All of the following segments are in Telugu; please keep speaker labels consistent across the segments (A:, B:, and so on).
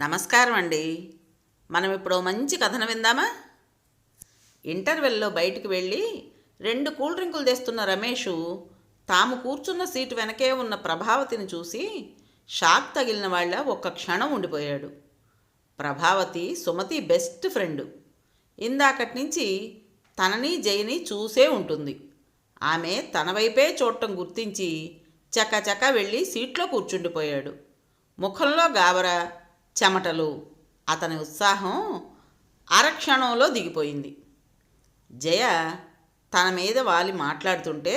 A: నమస్కారం అండి. మనం ఇప్పుడు మంచి కథను విందామా? ఇంటర్వెల్లో బయటికి వెళ్ళి రెండు కూల్ డ్రింకులు తెస్తున్న రమేషు తాము కూర్చున్న సీటు వెనకే ఉన్న ప్రభావతిని చూసి షాక్ తగిలిన వాళ్ళ ఒక్క క్షణం ఉండిపోయాడు. Prabhavati Sumati best friend. ఇందాకటి నుంచి తనని జయని చూసే ఉంటుంది. ఆమె తన వైపే చూడటం గుర్తించి చకచక వెళ్ళి సీట్లో కూర్చుండిపోయాడు. ముఖంలో గాబరా చెమటలు అతని ఉత్సాహం అరక్షణంలో దిగిపోయింది. జయ తన మీద వాలి మాట్లాడుతుంటే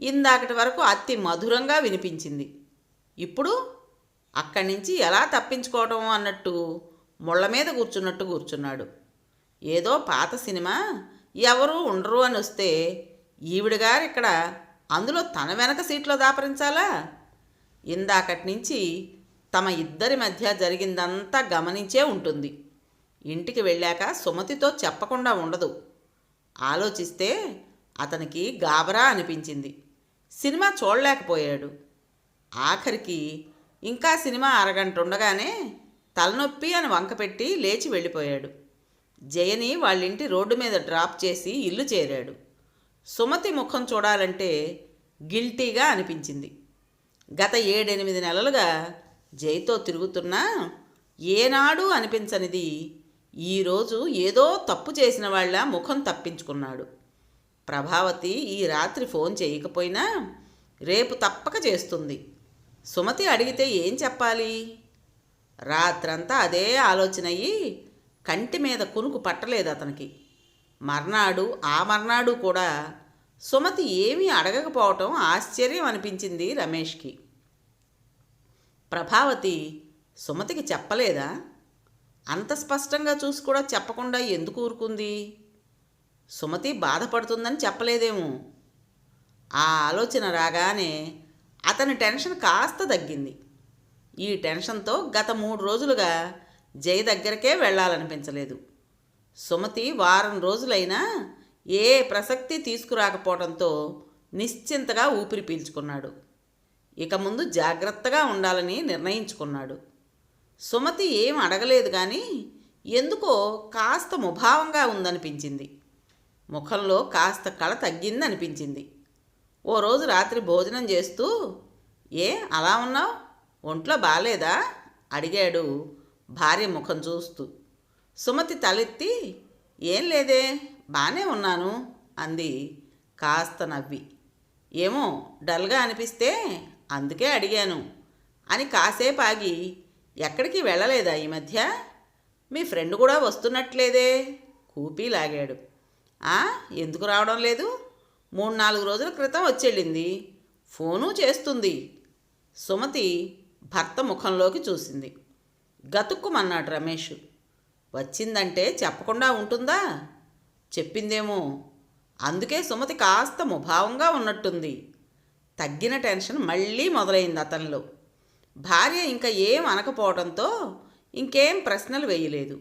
A: ఇందాకటి వరకు అతి మధురంగా వినిపించింది. ఇప్పుడు అక్కడి నుంచి ఎలా తప్పించుకోవడం అన్నట్టు ముళ్ళ మీద కూర్చున్నట్టు కూర్చున్నాడు. ఏదో పాత సినిమా ఎవరు ఉండరు అని వస్తే ఈవిడగారు ఇక్కడ అందులో తన వెనక సీట్లో దాపరించాలా? ఇందాకటి నుంచి తమ ఇద్దరి మధ్య జరిగిందంతా గమనించే ఉంటుంది. ఇంటికి వెళ్ళాక సుమతితో చెప్పకుండా ఉండదు. ఆలోచిస్తే అతనికి గాబరా అనిపించింది. సినిమా చూడలేకపోయాడు. ఆఖరికి ఇంకా సినిమా అరగంట ఉండగానే తలనొప్పి అని వంకపెట్టి లేచి వెళ్ళిపోయాడు. జయని వాళ్ళింటి రోడ్డు మీద డ్రాప్ చేసి ఇల్లు చేరాడు. సుమతి ముఖం చూడాలంటే గిల్టీగా అనిపించింది. గత ఏడెనిమిది నెలలుగా జైతో తిరుగుతున్నా ఏనాడు అనిపించనిది. ఈరోజు ఏదో తప్పు చేసిన వాళ్ళ ముఖం తప్పించుకున్నాడు. ప్రభావతి ఈ రాత్రి ఫోన్ చేయకపోయినా రేపు తప్పక చేస్తుంది. సుమతి అడిగితే ఏం చెప్పాలి? రాత్రంతా అదే ఆలోచన అయ్యి కంటి మీద కునుకు పట్టలేదు అతనికి. మర్నాడు ఆ మర్నాడు కూడా సుమతి ఏమీ అడగకపోవటం ఆశ్చర్యం అనిపించింది రమేష్కి. ప్రభావతి సుమతికి చెప్పలేదా? అంత స్పష్టంగా చూసి కూడా చెప్పకుండా ఎందుకు ఊరుకుంది? సుమతి బాధపడుతుందని చెప్పలేదేమో. ఆ ఆలోచన రాగానే అతని టెన్షన్ కాస్త తగ్గింది. ఈ టెన్షన్తో గత మూడు రోజులుగా జయ దగ్గరకే వెళ్ళాలనిపించలేదు. సుమతి వారం రోజులైనా ఏ ప్రసక్తి తీసుకురాకపోవడంతో నిశ్చింతగా ఊపిరి పీల్చుకున్నాడు. ఇక ముందు జాగ్రత్తగా ఉండాలని నిర్ణయించుకున్నాడు. సుమతి ఏం అడగలేదు కానీ ఎందుకో కాస్త ముభావంగా ఉందనిపించింది. ముఖంలో కాస్త కళ తగ్గిందనిపించింది. ఓ రోజు రాత్రి భోజనం చేస్తూ ఏ అలా ఉన్నావు? ఒంట్లో బాలేదా? అడిగాడు భార్య ముఖం చూస్తూ. సుమతి తలెత్తి ఏం లేదే బాగానే ఉన్నాను అంది కాస్త నవ్వి. ఏమో డల్గా అనిపిస్తే అందుకే అడిగాను. అని కాసేపు ఆగి ఎక్కడికి వెళ్ళలేదా ఈ మధ్య? మీ ఫ్రెండ్ కూడా వస్తున్నట్లేదే? కూపీ లాగాడు. ఎందుకు రావడం లేదు? మూడు నాలుగు రోజుల క్రితం వచ్చెళ్ళింది. ఫోను చేస్తుంది. సుమతి భర్త ముఖంలోకి చూసింది. గతుక్కుమన్నాడు రమేష్. వచ్చిందంటే చెప్పకుండా ఉంటుందా? చెప్పిందేమో. అందుకే సుమతి కాస్త ముభావంగా ఉన్నట్టుంది. తగ్గిన టెన్షన్ మళ్ళీ మొదలైంది అతనిలో. భార్య ఇంకా ఏం అనకపోవడంతో ఇంకేం ప్రశ్నలు వేయలేదు.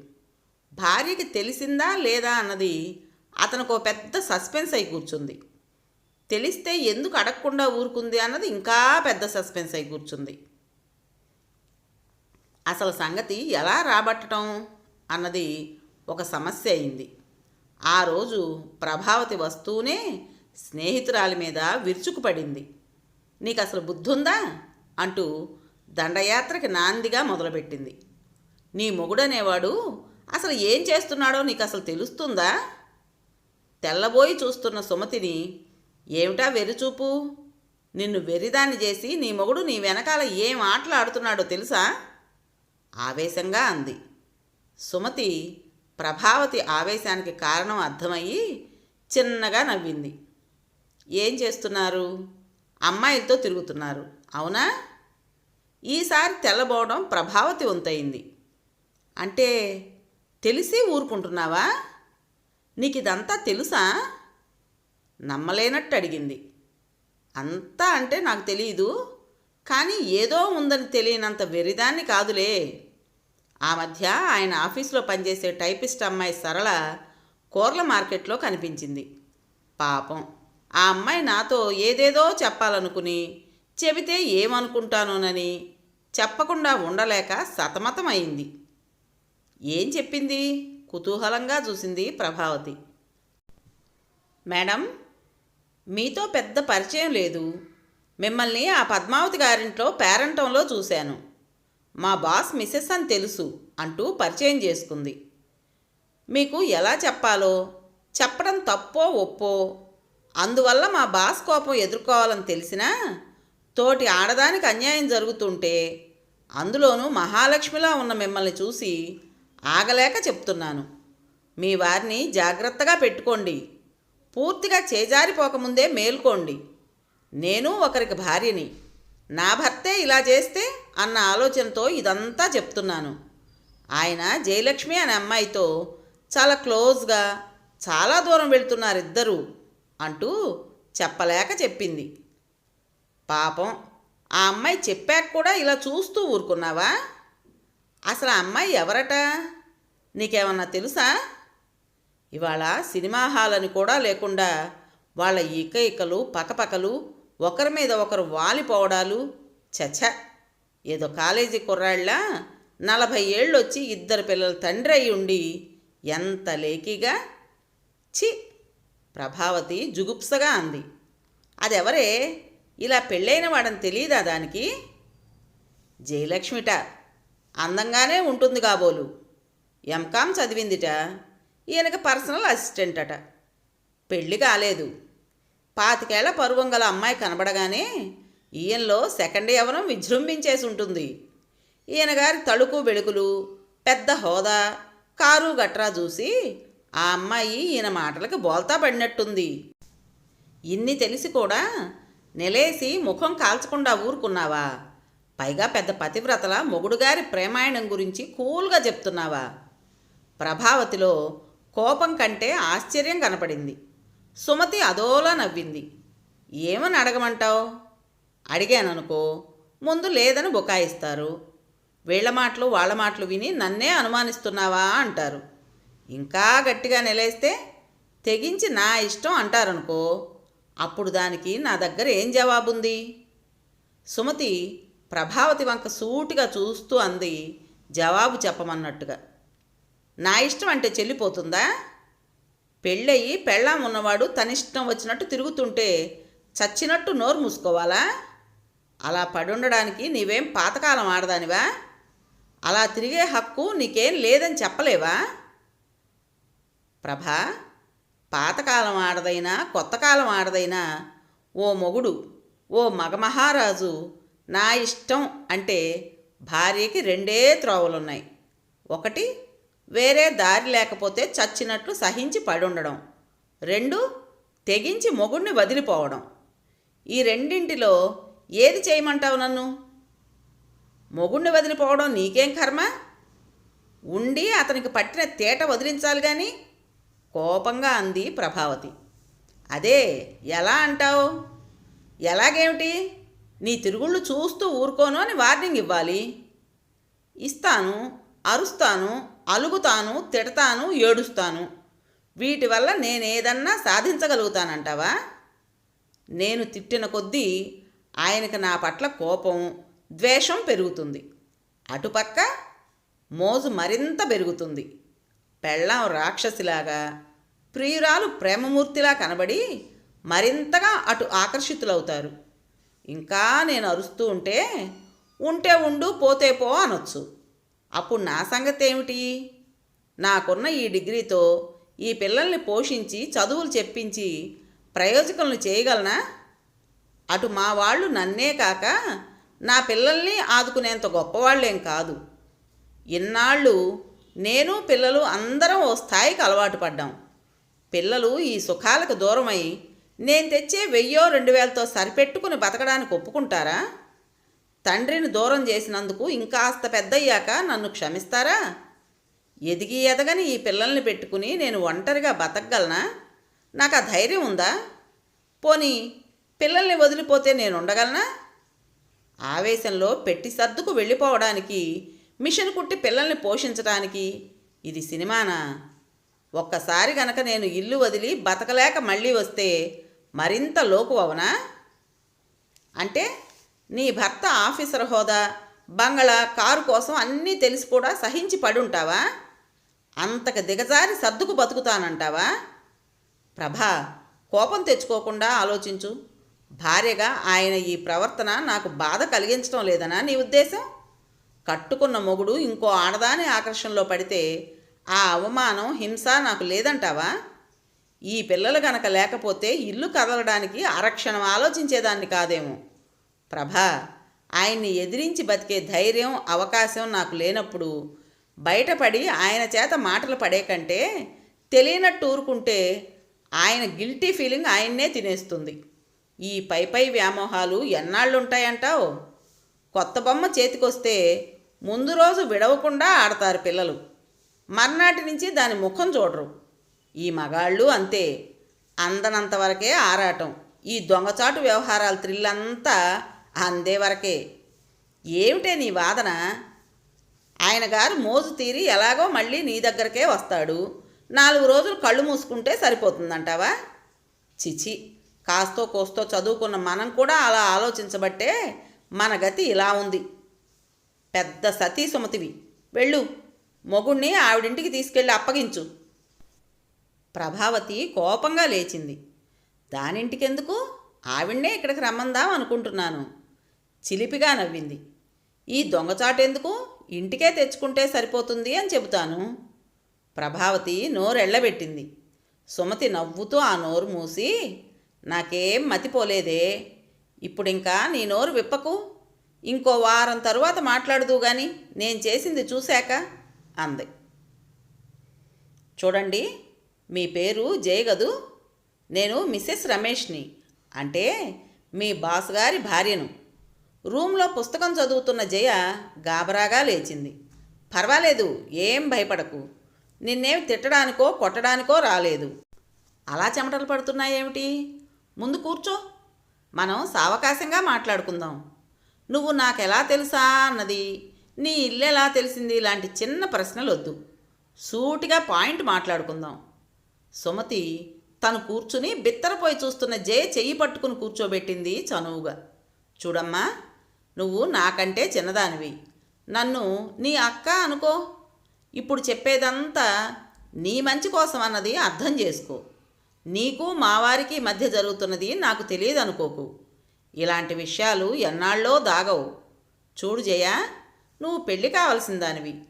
A: భార్యకి తెలిసిందా లేదా అన్నది అతనికి పెద్ద సస్పెన్స్ అయి కూర్చుంది. తెలిస్తే ఎందుకు అడగకుండా ఊరుకుంది అన్నది ఇంకా పెద్ద సస్పెన్స్ అయి కూర్చుంది. అసలు సంగతి ఎలా రాబట్టడం అన్నది ఒక సమస్య అయింది. ఆ రోజు ప్రభావతి వస్తూనే స్నేహితురాలి మీద విరుచుకుపడింది. నీకు అసలు బుద్ధుందా? అంటూ దండయాత్రకి నాందిగా మొదలుపెట్టింది. నీ మొగుడనేవాడు అసలు ఏం చేస్తున్నాడో నీకు అసలు తెలుస్తుందా? తెల్లబోయి చూస్తున్న సుమతిని ఏమిటా వెరిచూపు? నిన్ను వెరిదాన్ని చేసి నీ మొగుడు నీ వెనకాల ఏం ఆటలాడుతున్నాడో తెలుసా? ఆవేశంగా అంది. సుమతి ప్రభావతి ఆవేశానికి కారణం అర్థమయ్యి చిన్నగా నవ్వింది. ఏం చేస్తున్నారు? అమ్మాయిలతో తిరుగుతున్నారు. అవునా? ఈసారి తెల్లబోవడం ప్రభావతి వంతయింది. అంటే తెలిసి ఊరుకుంటున్నావా? నీకు ఇదంతా తెలుసా? నమ్మలేనట్టు అడిగింది. అంతా అంటే నాకు తెలియదు కానీ ఏదో ఉందని తెలియనంత వెరిదాన్ని కాదులే. ఆ మధ్య ఆయన ఆఫీస్లో పనిచేసే టైపిస్ట్ అమ్మాయి సరళ కూరల మార్కెట్లో కనిపించింది. పాపం. ఆ అమ్మాయి నాతో ఏదేదో చెప్పాలనుకుని చెబితే ఏమనుకుంటానోనని చెప్పకుండా ఉండలేక సతమతమైంది ఏం చెప్పింది? కుతూహలంగా చూసింది ప్రభావతి. మేడం మీతో పెద్ద పరిచయం లేదు. మిమ్మల్ని ఆ పద్మావతి గారింట్లో పేరంటంలో చూశాను. మా బాస్ మిస్సెస్ అని తెలుసు అంటూ పరిచయం చేసుకుంది. మీకు ఎలా చెప్పాలో? చెప్పడం తప్పో ఒప్పో? అందువల్ల మా బాస్ కోపం ఎదుర్కోవాలని తెలిసినా తోటి ఆడదానికి అన్యాయం జరుగుతుంటే అందులోనూ మహాలక్ష్మిలా ఉన్న మిమ్మల్ని చూసి ఆగలేక చెప్తున్నాను. మీ వారిని జాగ్రత్తగా పెట్టుకోండి. పూర్తిగా చేజారిపోకముందే మేల్కోండి. నేను ఒకరికి భార్యని. నా భర్తే ఇలా చేస్తే అన్న ఆలోచనతో ఇదంతా చెప్తున్నాను. ఆయన జయలక్ష్మి అనే అమ్మాయితో చాలా క్లోజ్గా చాలా దూరం వెళ్తున్నారు ఇద్దరూ అంటూ చెప్పలేక చెప్పింది. పాపం ఆ అమ్మాయి చెప్పాక కూడా ఇలా చూస్తూ ఊరుకున్నావా? అసలు ఆ అమ్మాయి ఎవరట? నీకేమన్నా తెలుసా? ఇవాళ సినిమా హాల్ అని కూడా లేకుండా వాళ్ళ ఇక ఇకలు పకపకలు ఒకరి మీద ఒకరు వాలిపోవడాలు చచ్చ ఏదో కాలేజీ కుర్రాళ్ళ నలభై ఏళ్ళు వచ్చి ఇద్దరు పిల్లల తండ్రి అయి ఉండి ఎంత లేకిగా? చి ప్రభావతి జుగుప్సగా అంది. అదెవరే? ఇలా పెళ్ళైన వాడని తెలియదా దానికి? జయలక్ష్మిట అందంగానే ఉంటుంది కాబోలు. ఎంకామ్ చదివిందిట? ఈయనకి పర్సనల్ అసిస్టెంట్ అట పెళ్ళి కాలేదు. పాతికేళ్ళ పరువం గల అమ్మాయి కనబడగానే ఈయనలో సెకండ్ యవనం విజృంభించేసి ఉంటుంది. ఈయన గారి తళుకు వెడుకులు పెద్ద హోదా కారు గట్రా చూసి ఆ అమ్మాయి ఈయన మాటలకి బోల్తా పడినట్టుంది. ఇన్ని తెలిసి కూడా నెలేసి ముఖం కాల్చకుండా ఊరుకున్నావా? పైగా పెద్ద పతివ్రతల మొగుడుగారి ప్రేమాయణం గురించి కూల్గా చెప్తున్నావా? ప్రభావతిలో కోపం కంటే ఆశ్చర్యం కనపడింది. సుమతి అదోలా నవ్వింది. ఏమని అడగమంటావు? అడిగాననుకో ముందు లేదని బుకాయిస్తారు. వీళ్ళ మాటలు వాళ్ళ మాటలు విని నన్నే అనుమానిస్తున్నావా అంటారు. ఇంకా గట్టిగా నిలయిస్తే తెగించి నా ఇష్టం అంటారనుకో అప్పుడు దానికి నా దగ్గర ఏం జవాబుంది? సుమతి ప్రభావతి వంక సూటిగా చూస్తూ అంది జవాబు చెప్పమన్నట్టుగా. నా ఇష్టం అంటే చెల్లిపోతుందా? పెళ్ళయి పెళ్ళాం ఉన్నవాడు తనిష్టం వచ్చినట్టు తిరుగుతుంటే చచ్చినట్టు నోరు మూసుకోవాలా? అలా పడుండడానికి నీవేం పాతకాలం ఆడదానివా? అలా తిరిగే హక్కు నీకేం లేదని చెప్పలేవా? ప్రభా పాతకాలం ఆడదైనా కొత్త కాలం ఆడదైనా ఓ మొగుడు ఓ మగమహారాజు నా ఇష్టం అంటే భార్యకి రెండే త్రోవలున్నాయి. ఒకటి వేరే దారి లేకపోతే చచ్చినట్లు సహించి పడుండడం. రెండు తెగించి మొగుడిని వదిలిపోవడం. ఈ రెండింటిలో ఏది చేయమంటావు నన్ను? మొగుణ్ణి వదిలిపోవడం నీకేం కర్మ? ఉండి అతనికి పట్టిన తేట వదిలించాలి కానీ కోపంగా అంది ప్రభావతి. అదే ఎలా అంటావు? ఎలాగేమిటి? నీ తిరుగుళ్ళు చూస్తూ ఊరుకోను అని వార్నింగ్ ఇవ్వాలి. ఇస్తాను అరుస్తాను అలుగుతాను తిడతాను ఏడుస్తాను. వీటి వల్ల నేనేదన్నా సాధించగలుగుతానంటావా? నేను తిట్టిన కొద్దీ ఆయనకి నా పట్ల కోపం ద్వేషం పెరుగుతుంది. అటుపక్క మోజు మరింత పెరుగుతుంది. పెళ్ళాం రాక్షసిలాగా ప్రియురాలు ప్రేమమూర్తిలా కనబడి మరింతగా అటు ఆకర్షితులవుతారు. ఇంకా నేను అరుస్తూ ఉంటే ఉంటే ఉండు పోతే పో అనొచ్చు. అప్పుడు నా సంగతి ఏమిటి నాకున్న ఈ డిగ్రీతో ఈ పిల్లల్ని పోషించి చదువులు చెప్పించి ప్రయోజకులను చేయగలనా? అటు మా వాళ్ళు నన్నే కాక నా పిల్లల్ని ఆదుకునేంత గొప్పవాళ్ళేం కాదు. ఇన్నాళ్ళు నేను పిల్లలు అందరం ఓ స్థాయికి అలవాటు పడ్డాం. పిల్లలు ఈ సుఖాలకు దూరమై నేను తెచ్చే వెయ్యో రెండు వేలతో సరిపెట్టుకుని బతకడానికి ఒప్పుకుంటారా? తండ్రిని దూరం చేసినందుకు ఇంకాస్త పెద్దయ్యాక నన్ను క్షమిస్తారా? ఎదిగి ఎదగని ఈ పిల్లల్ని పెట్టుకుని నేను ఒంటరిగా బతకగలనా? నాకు ఆ ధైర్యం ఉందా? పోనీ పిల్లల్ని వదిలిపోతే నేను ఉండగలనా ఆవేశంలో పెట్టి సర్దుకు వెళ్ళిపోవడానికి మిషన్ కుట్టి పిల్లల్ని పోషించడానికి ఇది సినిమానా? ఒక్కసారి గనక నేను ఇల్లు వదిలి బతకలేక మళ్ళీ వస్తే మరింత లోకు అవనా? అంటే నీ భర్త ఆఫీసర్ హోదా బంగళా కారు కోసం అన్నీ తెలిసి కూడా సహించి పడుంటావా? అంతకు దిగజారి సర్దుకు బతుకుతానంటావా? ప్రభా కోపం తెచ్చుకోకుండా ఆలోచించు. భార్యగా ఆయన ఈ ప్రవర్తన నాకు బాధ కలిగించడం లేదనా నీ ఉద్దేశం? కట్టుకున్న మొగుడు ఇంకో ఆడదాని ఆకర్షణలో పడితే ఆ అవమానం హింస నాకు లేదంటావా? ఈ పిల్లలు గనక లేకపోతే ఇల్లు కదలడానికి అరక్షణం ఆలోచించేదాన్ని కాదేమో. ప్రభా ఆయన్ని ఎదిరించి బతికే ధైర్యం అవకాశం నాకు లేనప్పుడు బయటపడి ఆయన చేత మాటలు పడే కంటే తెలియనట్టు ఊరుకుంటే ఆయన గిల్టీ ఫీలింగ్ ఆయన్నే తినేస్తుంది. ఈ పై పై వ్యామోహాలు ఎన్నాళ్ళు ఉంటాయంటావు కొత్త బొమ్మ చేతికొస్తే ముందు రోజు విడవకుండా ఆడతారు పిల్లలు. మర్నాటి నుంచి దాని ముఖం చూడరు. ఈ మగాళ్ళు అంతే. అందనంత వరకే ఆరాటం. ఈ దొంగచాటు వ్యవహారాల త్రిల్లంతా అందే వరకే. ఏమిటే నీ వాదన? ఆయన గారు మోజు తీరి ఎలాగో మళ్ళీ నీ దగ్గరకే వస్తాడు. నాలుగు రోజులు కళ్ళు మూసుకుంటే సరిపోతుందంటావా? చిచి కాస్తో కోస్తో చదువుకున్న మనం కూడా అలా ఆలోచించబట్టే మన గతి ఇలా ఉంది. పెద్ద సతీ సుమతివి వెళ్ళు. మొగుణ్ణి ఆవిడింటికి తీసుకెళ్ళి అప్పగించు. ప్రభావతి కోపంగా లేచింది. దానింటికెందుకు? ఆవిడ్నే ఇక్కడికి రమ్మందాం అనుకుంటున్నాను. చిలిపిగా నవ్వింది. ఈ దొంగచాటెందుకు ఇంటికే తెచ్చుకుంటే సరిపోతుంది అని చెబుతాను. ప్రభావతి నోరెళ్ళబెట్టింది సుమతి నవ్వుతూ ఆ నోరు మూసి నాకేం మతిపోలేదే ఇప్పుడింకా నీ నోరు విప్పకు. ఇంకో వారం తరువాత మాట్లాడదు గాని నేను చేసింది చూశాక అంది. చూడండి మీ పేరు జయగదు నేను మిస్సెస్ రమేష్ని అంటే మీ బాస్ గారి భార్యను. రూమ్లో పుస్తకం చదువుతున్న జయ గాబరాగా లేచింది. పర్వాలేదు ఏం భయపడకు. నిన్నేం తిట్టడానికో కొట్టడానికో రాలేదు. అలా చెమటలు పడుతున్నాయేమిటి? ముందు కూర్చో. మనం సావకాశంగా మాట్లాడుకుందాం. నువ్వు నాకెలా తెలుసా అన్నది. నీ ఇల్లు ఎలా తెలిసింది? ఇలాంటి చిన్న ప్రశ్నలు వద్దు సూటిగా పాయింట్ మాట్లాడుకుందాం. సుమతి తను కూర్చుని బిత్తరపోయి చూస్తున్న జయ చెయ్యి పట్టుకుని కూర్చోబెట్టింది చనువుగా. చూడమ్మా నువ్వు నాకంటే చిన్నదానివి. నన్ను నీ అక్క అనుకో. ఇప్పుడు చెప్పేదంతా నీ మంచి కోసం అన్నది అర్థం చేసుకో. నీకు మావారికి మధ్య జరుగుతున్నది నాకు తెలియదు అనుకోకు ఇలాంటి విషయాలు ఎన్నాళ్ళో దాగవు. చూడు జయ నువ్వు పెళ్ళి కావాల్సిన దానివి.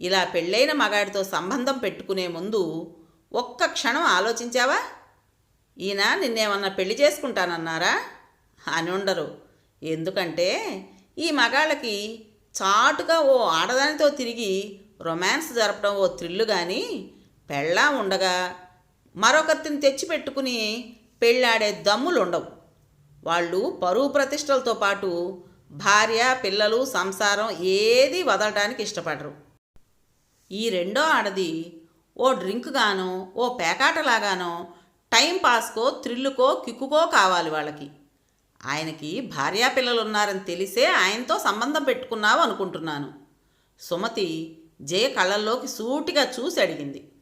A: ఇలా పెళ్ళైన మగాడితో సంబంధం పెట్టుకునే ముందు ఒక్క క్షణం ఆలోచించావా? ఈయన నిన్నేమన్నా పెళ్ళి చేసుకుంటానన్నారా? అని ఉండరు. ఎందుకంటే ఈ మగాళ్ళకి చాటుగా ఓ ఆడదానితో తిరిగి రొమాన్స్ జరపడం ఓ థ్రిల్లు కానీ పెళ్ళా ఉండగా మరొకరిని తెచ్చిపెట్టుకుని పెళ్ళాడే దమ్ములు ఉండవు వాళ్ళు పరువు ప్రతిష్టలతో పాటు భార్య పిల్లలు సంసారం ఏది వదలడానికి ఇష్టపడరు. ఈ రెండో ఆడది ఓ డ్రింక్ గానో ఓ పేకాటలాగానో టైం పాస్కో థ్రిల్లుకో కిక్కుకో కావాలి వాళ్ళకి. ఆయనకి భార్యా పిల్లలు ఉన్నారని తెలిసే ఆయనతో సంబంధం పెట్టుకున్నావు అనుకుంటున్నాను. సుమతి జయ కళ్ళల్లోకి సూటిగా చూసి అడిగింది.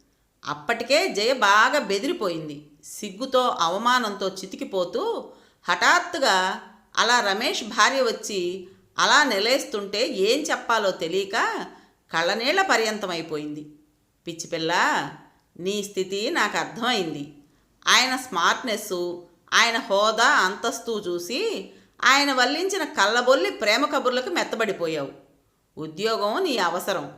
A: అప్పటికే జయ బాగా బెదిరిపోయింది. సిగ్గుతో అవమానంతో చితికిపోతూ హఠాత్తుగా అలా రమేష్ భార్య వచ్చి అలా నిలేస్తుంటే ఏం చెప్పాలో తెలియక కళ్ళనీళ్ళ పర్యంతమైపోయింది. పిచ్చిపిల్ల నీ స్థితి నాకు అర్థమైంది. ఆయన స్మార్ట్నెస్ ఆయన హోదా అంతస్తు చూసి ఆయన వల్లించిన కళ్ళబొల్లి ప్రేమ కబుర్లకు మెత్తబడిపోయావు. ఉద్యోగం నీ అవసరం.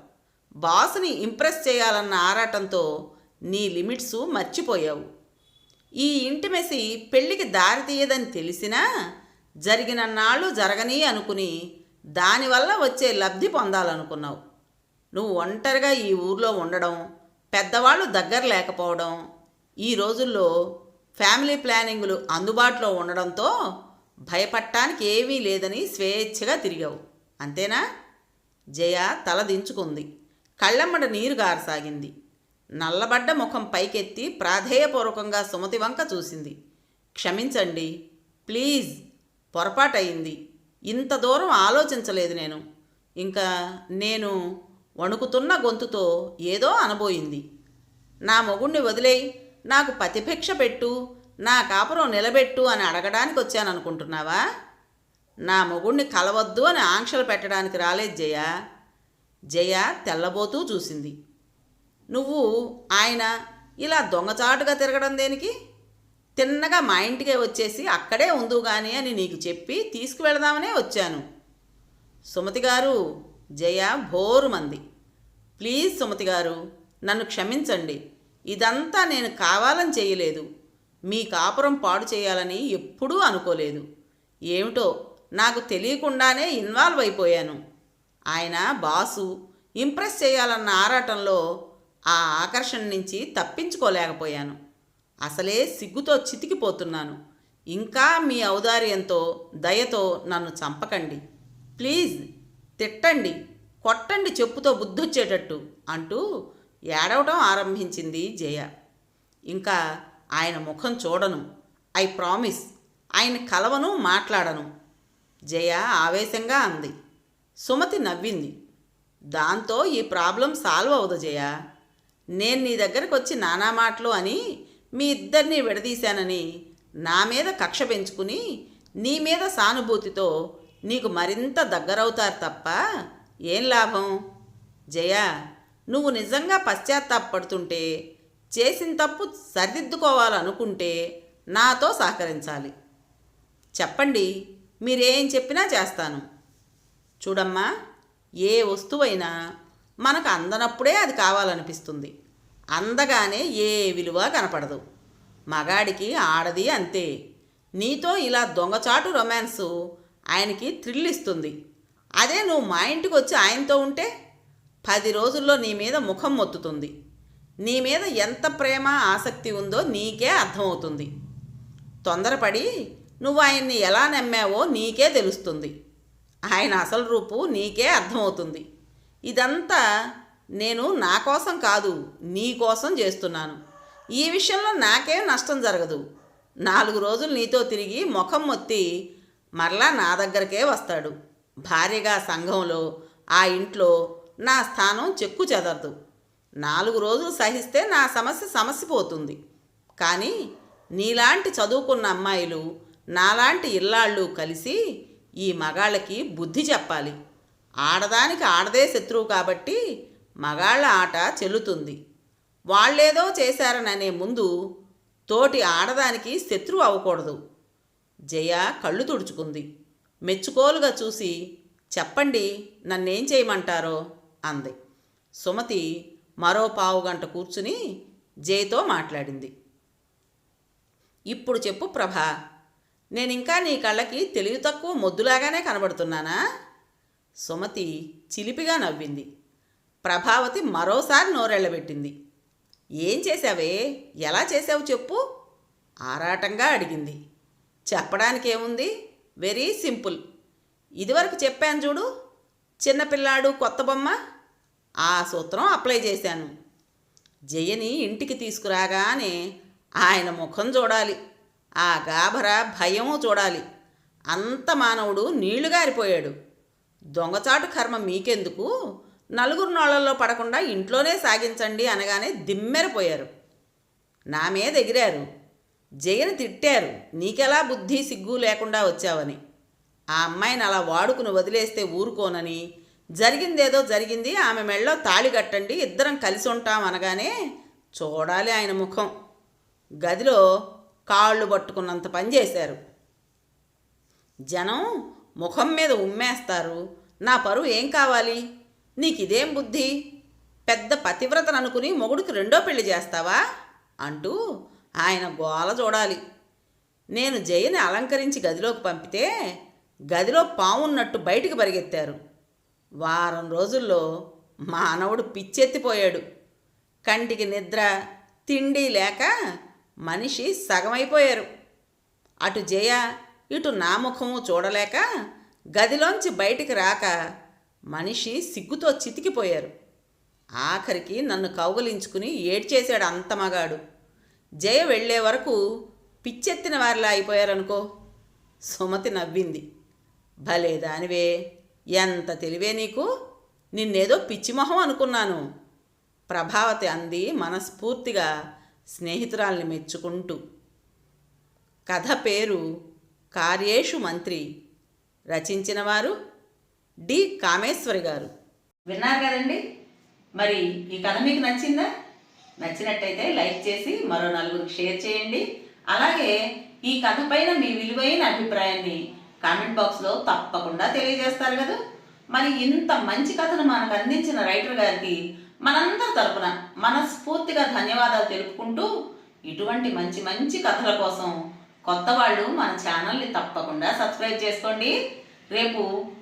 A: బాసుని ఇంప్రెస్ చేయాలన్న ఆరాటంతో నీ లిమిట్స్ మర్చిపోయావు. ఈ ఇంటిమెసి పెళ్ళికి దారి తీయదని తెలిసినా జరిగిన నాళ్ళు జరగని అనుకుని దానివల్ల వచ్చే లబ్ధి పొందాలనుకున్నావు. నువ్వు ఒంటరిగా ఈ ఊర్లో ఉండడం పెద్దవాళ్ళు దగ్గర లేకపోవడం ఈ రోజుల్లో ఫ్యామిలీ ప్లానింగులు అందుబాటులో ఉండడంతో భయపడటానికి ఏమీ లేదని స్వేచ్ఛగా తిరిగావు. అంతేనా? జయ తల దించుకుంది. కళ్ళమ్మడ నీరు గారసాగింది. నల్లబడ్డ ముఖం పైకెత్తి ప్రాధేయపూర్వకంగా సుమతి వంక చూసింది. క్షమించండి ప్లీజ్. పొరపాటయింది. ఇంత దూరం ఆలోచించలేదు నేను. ఇంకా నేను వణుకుతున్న గొంతుతో ఏదో అనబోయింది. నా మొగుణ్ణి వదిలేయి నాకు పతిభిక్ష పెట్టు నా కాపురం నిలబెట్టు అని అడగడానికి వచ్చాననుకుంటున్నావా నా మొగుణ్ణి కలవద్దు అని ఆంక్షలు పెట్టడానికి రాలేదు జయ. జయ తెల్లబోతూ చూసింది. నువ్వు ఆయన ఇలా దొంగచాటుగా తిరగడం దేనికి? తిన్నగా మా ఇంటికే వచ్చేసి అక్కడే ఉందు కానీ అని నీకు చెప్పి తీసుకువెళదామనే వచ్చాను. సుమతి గారు జయ భోరుమంది. ప్లీజ్ సుమతి గారు నన్ను క్షమించండి. ఇదంతా నేను కావాలని చేయలేదు. మీ కాపురం పాడు చేయాలని ఎప్పుడూ అనుకోలేదు. ఏమిటో నాకు తెలియకుండానే ఇన్వాల్వ్ అయిపోయాను. ఆయన బాసు ఇంప్రెస్ చేయాలన్న ఆరాటంలో ఆ ఆకర్షణ నుంచి తప్పించుకోలేకపోయాను. అసలే సిగ్గుతో చితికిపోతున్నాను. ఇంకా మీ ఔదార్యంతో దయతో నన్ను చంపకండి. ప్లీజ్ తిట్టండి కొట్టండి చెప్పుతో బుద్ధొచ్చేటట్టు అంటూ ఏడవటం ఆరంభించింది జయ. ఇంకా ఆయన ముఖం చూడను. ఐ ప్రామిస్ ఆయన కలవను మాట్లాడను. జయ ఆవేశంగా అంది. సుమతి నవ్వింది. దాంతో ఈ ప్రాబ్లం సాల్వ్ అవ్వదు జయ. నేను నీ దగ్గరకు వచ్చి నానా మాటలు అని మీ ఇద్దరిని విడదీశానని నా మీద కక్ష పెంచుకుని నీ మీద సానుభూతితో నీకు మరింత దగ్గరవుతారు తప్ప ఏం లాభం? జయ నువ్వు నిజంగా పశ్చాత్తాపడుతుంటే చేసిన తప్పు సరిదిద్దుకోవాలనుకుంటే నాతో సహకరించాలి. చెప్పండి మీరేం చెప్పినా చేస్తాను. చూడమ్మా ఏ వస్తువైనా మనకు అందనప్పుడే అది కావాలనిపిస్తుంది. అందగానే ఏ విలువ కనపడదు. మగాడికి ఆడది అంతే. నీతో ఇలా దొంగచాటు రొమాన్సు ఆయనకి థ్రిల్ ఇస్తుంది అదే నువ్వు మా ఇంటికి వచ్చి ఆయనతో ఉంటే పది రోజుల్లో నీ మీద ముఖం మొత్తుతుంది. నీ మీద ఎంత ప్రేమ ఆసక్తి ఉందో నీకే అర్థమవుతుంది. తొందరపడి నువ్వు ఆయన్ని ఎలా నమ్మావో నీకే తెలుస్తుంది. ఆయన అసలు రూపు నీకే అర్థమవుతుంది. ఇదంతా నేను నా కోసం కాదు నీ కోసం చేస్తున్నాను. ఈ విషయంలో నాకేం నష్టం జరగదు. నాలుగు రోజులు నీతో తిరిగి ముఖం మొత్తి మరలా నా దగ్గరకే వస్తాడు. భార్యగా సంఘంలో ఆ ఇంట్లో నా స్థానం చెక్కు చెదరదు. నాలుగు రోజులు సహిస్తే నా సమస్య సమస్య పోతుంది కానీ నీలాంటి చదువుకున్న అమ్మాయిలు నాలాంటి ఇల్లాళ్ళు కలిసి ఈ మగాళ్ళకి బుద్ధి చెప్పాలి. ఆడదానికి ఆడదే శత్రువు కాబట్టి మగాళ్ళ ఆట చెల్లుతుంది. వాళ్ళేదో చేశారననే ముందు తోటి ఆడదానికి శత్రువు అవ్వకూడదు. జయ కళ్ళు తుడుచుకుంది. మెచ్చుకోలుగా చూసి చెప్పండి నన్నేం చేయమంటారో? అంది. సుమతి మరో పావుగంట కూర్చుని జయతో మాట్లాడింది. ఇప్పుడు చెప్పు ప్రభా నేను ఇంకా నీ కళ్ళకి తెలివి తక్కువ మొద్దులాగానే కనబడుతున్నానా? సుమతి చిలిపిగా నవ్వింది. ప్రభావతి మరోసారి నోరెళ్ళబెట్టింది. ఏం చేశావే? ఎలా చేసావు చెప్పు? ఆరాటంగా అడిగింది. చెప్పడానికి ఏముంది వెరీ సింపుల్. ఇదివరకు చెప్పాను చూడు చిన్నపిల్లాడు కొత్త బొమ్మ ఆ సూత్రం అప్లై చేశాను. జయని ఇంటికి తీసుకురాగానే ఆయన ముఖం చూడాలి ఆ గాభర భయము చూడాలి. అంత మానవుడు నీళ్ళు గారిపోయాడు. దొంగచాటు కర్మ మీకెందుకు? నలుగురు నోళ్ళలో పడకుండా ఇంట్లోనే సాగించండి అనగానే దిమ్మెరపోయారు. నా మీద ఎగిరారు. జయని తిట్టారు. నీకెలా బుద్ధి సిగ్గు లేకుండా వచ్చావని. ఆ అమ్మాయిని అలా వాడుకుని వదిలేస్తే ఊరుకోనని. జరిగిందేదో జరిగింది. ఆమె మెళ్ళో తాళి కట్టండి. ఇద్దరం కలిసి ఉంటాం అనగానే చూడాలి ఆయన ముఖం. గదిలో కాళ్ళు పట్టుకున్నంత పని చేశారు. జనం ముఖం మీద ఉమ్మేస్తారు. నా పరువు ఏం కావాలి? నీకు ఇదేం బుద్ధి? పెద్ద పతివ్రతను అనుకుని మొగుడికి రెండో పెళ్ళి చేస్తావా? అంటూ ఆయన గోల చూడాలి నేను జయని అలంకరించి గదిలోకి పంపితే గదిలో పావున్నట్టు బయటికి పరిగెత్తారు. వారం రోజుల్లో మానవుడు పిచ్చెత్తిపోయాడు. కంటికి నిద్ర తిండి లేక మనిషి సగమైపోయారు. అటు జయ ఇటు నా ముఖము చూడలేక గదిలోంచి బయటికి రాక మనిషి సిగ్గుతో చితికిపోయారు. ఆఖరికి నన్ను కౌగలించుకుని ఏడ్చేశాడు అంత మగాడు. జయ వెళ్ళే వరకు పిచ్చెత్తిన వారిలా అయిపోయారనుకో సుమతి నవ్వింది. భలే దానివే ఎంత తెలివే నీకు? నిన్నేదో పిచ్చిమొహం అనుకున్నాను. ప్రభావతి అంది మనస్ఫూర్తిగా స్నేహితురాల్ని మెచ్చుకుంటూ. కథ పేరు కార్యేషు మంత్రి. రచించిన వారు డి కామేశ్వరి గారు. విన్నారు కదండి? మరి ఈ కథ మీకు నచ్చిందా? నచ్చినట్టయితే లైక్ చేసి మరో నలుగురికి షేర్ చేయండి. అలాగే ఈ కథ పైన మీ విలువైన అభిప్రాయాన్ని కామెంట్ బాక్స్లో తప్పకుండా తెలియజేస్తారు కదా? మరి ఇంత మంచి కథను మనకు అందించిన రైటర్ గారికి మనందరి తరపున మనస్ఫూర్తిగా ధన్యవాదాలు తెలుపుకుంటూ ఇటువంటి మంచి మంచి కథల కోసం కొత్త వాళ్ళు మన ఛానల్ని తప్పకుండా సబ్స్క్రైబ్ చేసుకోండి. రేపు